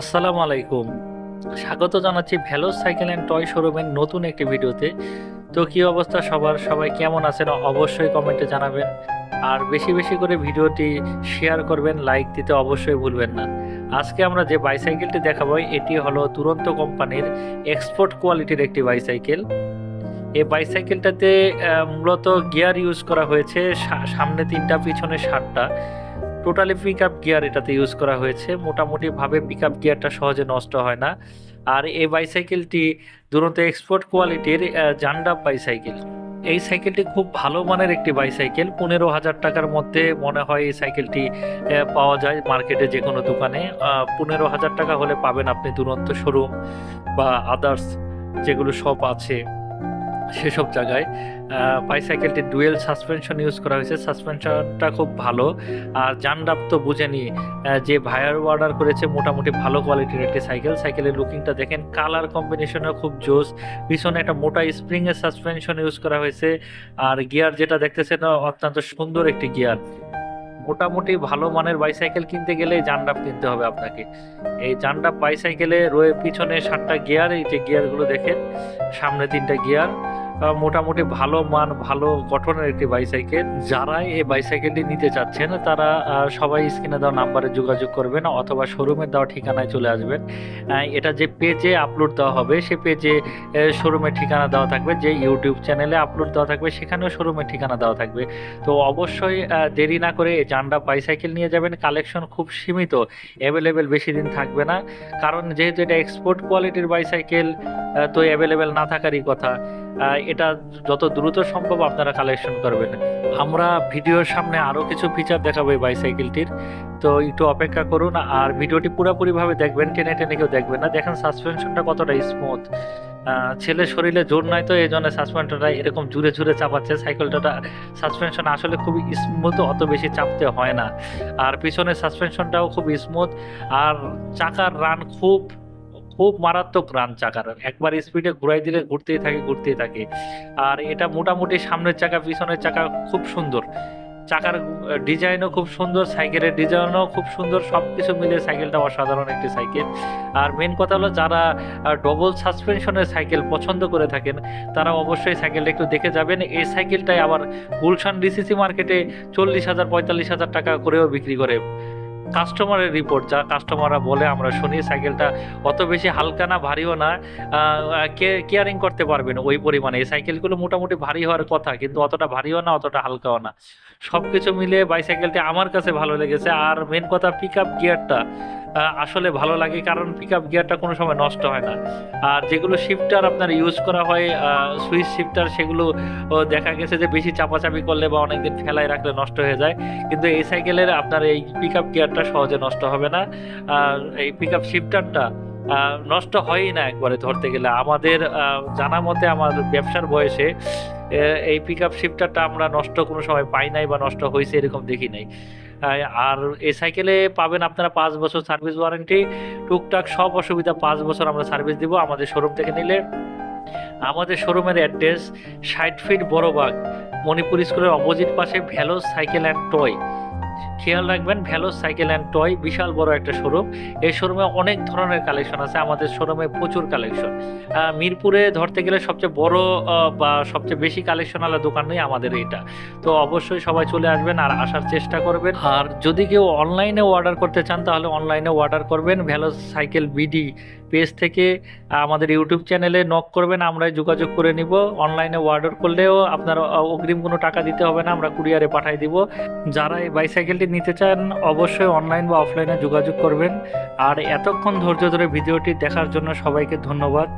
আসসালামু আলাইকুম। স্বাগত জানাচ্ছি ভ্যালো সাইকেল অ্যান্ড টয় শোরুমের নতুন একটি ভিডিওতে। তো কী অবস্থা সবার? সবাই কেমন আছেন? অবশ্যই কমেন্টে জানাবেন। আর বেশি বেশি করে ভিডিওটি শেয়ার করবেন, লাইক দিতে অবশ্যই ভুলবেন না। আজকে আমরা যে বাইসাইকেলটি দেখাবো, এটি হলো তুরন্ত কোম্পানির এক্সপোর্ট কোয়ালিটির একটি বাইসাইকেল। এই বাইসাইকেলটাতে মূলত গিয়ার ইউজ করা হয়েছে সামনে তিনটা, পিছনে সাতটা। টোটালি পিক আপ গিয়ার এটাতে ইউজ করা হয়েছে। মোটামুটি ভাবে পিক আপ গিয়ারটা সহজে নষ্ট হয় না। আর এই বাইসাইকেলটি দুরন্ত এক্সপোর্ট কোয়ালিটির জান্ডাপ বাইসাইকেল এই সাইকেলটি খুব ভালো মানের একটি বাইসাইকেল পনেরো হাজার টাকার মধ্যে মনে হয় এই সাইকেলটি পাওয়া যায় মার্কেটে যে কোনো দোকানে পনেরো হাজার টাকা হলে পাবেন আপনি দুরন্ত শোরুম বা আদার্স যেগুলো শপ আছে। সেসব জায়গায়। বাইসাইকেলটি ডুয়েল সাসপেনশন ইউজ করা হয়েছে। সাসপেনশনটা খুব ভালো। আর জানডাপ তো বুঝেনি যে ভায়ার অর্ডার করেছে মোটামুটি ভালো কোয়ালিটির একটি সাইকেল সাইকেলের লুকিংটা দেখেন কালার কম্বিনেশনও খুব জোস। পিছনে একটা মোটা স্প্রিং এর সাসপেনশন ইউজ করা হয়েছে। আর গিয়ার যেটা দেখতেছেন অত্যন্ত সুন্দর একটি গিয়ার মোটামুটি ভালো মানের বাইসাইকেল কিনতে গেলে জানডাপ কিনতে হবে আপনাকে। এই জানডাপ বাইসাইকেলে রয়ে পিছনে সাতটা গিয়ার এই যে গিয়ারগুলো দেখেন, সামনে তিনটা গিয়ার মোটামুটি ভালো মান, ভালো গঠনের একটি বাইসাইকেল যারা এই বাইসাইকেলটি নিতে চাচ্ছেন, তারা সবাই স্ক্রিনে দেওয়া নাম্বারে যোগাযোগ করবেন অথবা শোরুমে দেওয়া ঠিকানায় চলে আসবেন। এটা যে পেজে আপলোড দেওয়া হবে, সে পেজে শোরুমের ঠিকানা দেওয়া থাকবে, যে ইউটিউব চ্যানেলে আপলোড দেওয়া থাকবে, সেখানেও শোরুমের ঠিকানা দেওয়া থাকবে। তো অবশ্যই দেরি না করে জান্ডা বাইসাইকেল নিয়ে যাবেন। কালেকশন খুব সীমিত অ্যাভেলেবেল বেশি দিন থাকবে না। কারণ যেহেতু এটা এক্সপোর্ট কোয়ালিটির বাইসাইকেল তো অ্যাভেলেবেল না থাকারই কথা। এটা যত দ্রুত সম্ভব আপনারা কালেকশন করবেন। আমরা ভিডিওর সামনে আরও কিছু ফিচার দেখাবো এই বাইসাইকেলটির তো একটু অপেক্ষা করুন, আর ভিডিওটি পুরোপুরিভাবে দেখবেন, টেনে টেনে কেউ দেখবেন না। দেখেন সাসপেনশনটা কতটা স্মুথ ছেলে শরীরে জোর নাই তো, এই জন্য সাসপেনশনটা এরকম জুড়ে জুড়ে চাপাচ্ছে। সাইকেলটা সাসপেনশন আসলে খুবই স্মুথ অত বেশি চাপতে হয় না। আর পিছনের সাসপেনশনটাও খুব স্মুথ আর চাকার রান খুব খুব মারাত্মক রান চাকার। একবার স্পিডে ঘুরাই দিলে ঘুরতেই থাকে ঘুরতেই থাকে। আর এটা মোটামুটি সামনের চাকা, পিছনের চাকা খুব সুন্দর। চাকার ডিজাইনও খুব সুন্দর, সাইকেলের ডিজাইনও খুব সুন্দর সব কিছু মিলে সাইকেলটা অসাধারণ একটি সাইকেল। আর মেন কথা হলো যারা ডবল সাসপেনশনের সাইকেল পছন্দ করে থাকেন, তারা অবশ্যই সাইকেলটা একটু দেখে যাবেন। এই সাইকেলটাই আবার গুলশান ডিসিসি মার্কেটে চল্লিশ হাজার, পঁয়তাল্লিশ হাজার টাকা করেও বিক্রি করে। কাস্টমারের রিপোর্ট যা কাস্টমাররা বলে, আমরা শুনি সাইকেলটা অত বেশি হালকা না, ভারীও না কেয়ারিং করতে পারবেন ওই পরিমাণে। এই সাইকেলগুলো মোটামুটি ভারী হওয়ার কথা, কিন্তু অতটা ভারীও না, অতটা হালকাও না। সব কিছু মিলে বাইসাইকেলটি আমার কাছে ভালো লেগেছে, আর মেন কথা পিক আপ গিয়ারটা আসলে ভালো লাগে, কারণ পিক আপ গিয়ারটা কোনো সময় নষ্ট হয় না। আর যেগুলো শিফটার আপনার ইউজ করা হয় সুইচ শিফটার সেগুলো দেখা গেছে যে বেশি চাপাচাপি করলে বা অনেকদিন ফেলায় রাখলে নষ্ট হয়ে যায়। কিন্তু এই সাইকেলের আপনার এই পিক আপ গিয়ারটা সহজে নষ্ট হবে না। আর এই পিক আপ শিফটারটা নষ্ট হয়ই না একবারে ধরতে গেলে। আমাদের জানা মতে আমার ব্যবসার বয়সে এই পিক আপ শিফটারটা আমরা নষ্ট কোনো সময় পাই নাই বা নষ্ট হয়েছে এরকম দেখি নাই। আর এই সাইকেলে পাবেন আপনারা পাঁচ বছর সার্ভিস ওয়ারেন্টি টুকটাক সব অসুবিধা পাঁচ বছর আমরা সার্ভিস দিব আমাদের শোরুম থেকে নিলে। আমাদের শোরুমের অ্যাড্রেস ষাট ফিট বড়বাগ মণিপুর স্কুলের অপোজিট পাশে ভ্যালো সাইকেল অ্যান্ড টয় খেয়াল রাখবেন ভ্যালো সাইকেল অ্যান্ড টয় বিশাল বড় একটা শোরুম এই শোরুমে অনেক ধরনের কালেকশন আছে, আমাদের শোরুমে প্রচুর কালেকশন মিরপুরে ধরতে গেলে সবচেয়ে বড় বা সবচেয়ে বেশি কালেকশন আলা দোকানই আমাদের এটা তো অবশ্যই সবাই চলে আসবেন আর আসার চেষ্টা করবেন। আর যদি কেউ অনলাইনে অর্ডার করতে চান, তাহলে অনলাইনে অর্ডার করবেন ভ্যালো সাইকেল বিডি পেজ থেকে। আমাদের ইউটিউব চ্যানেলে নক করবেন, আমরাই যোগাযোগ করে নিব। অনলাইনে অর্ডার করলেও আপনার অগ্রিম কোনো টাকা দিতে হবে না, আমরা কুরিয়ারে পাঠিয়ে দিব। যারা এই বাইসাইকেলটি নিতে চান, অবশ্যই অনলাইন বা অফলাইনে যোগাযোগ করবেন। আর এতক্ষণ ধৈর্য ধরে ভিডিওটি দেখার জন্য সবাইকে ধন্যবাদ।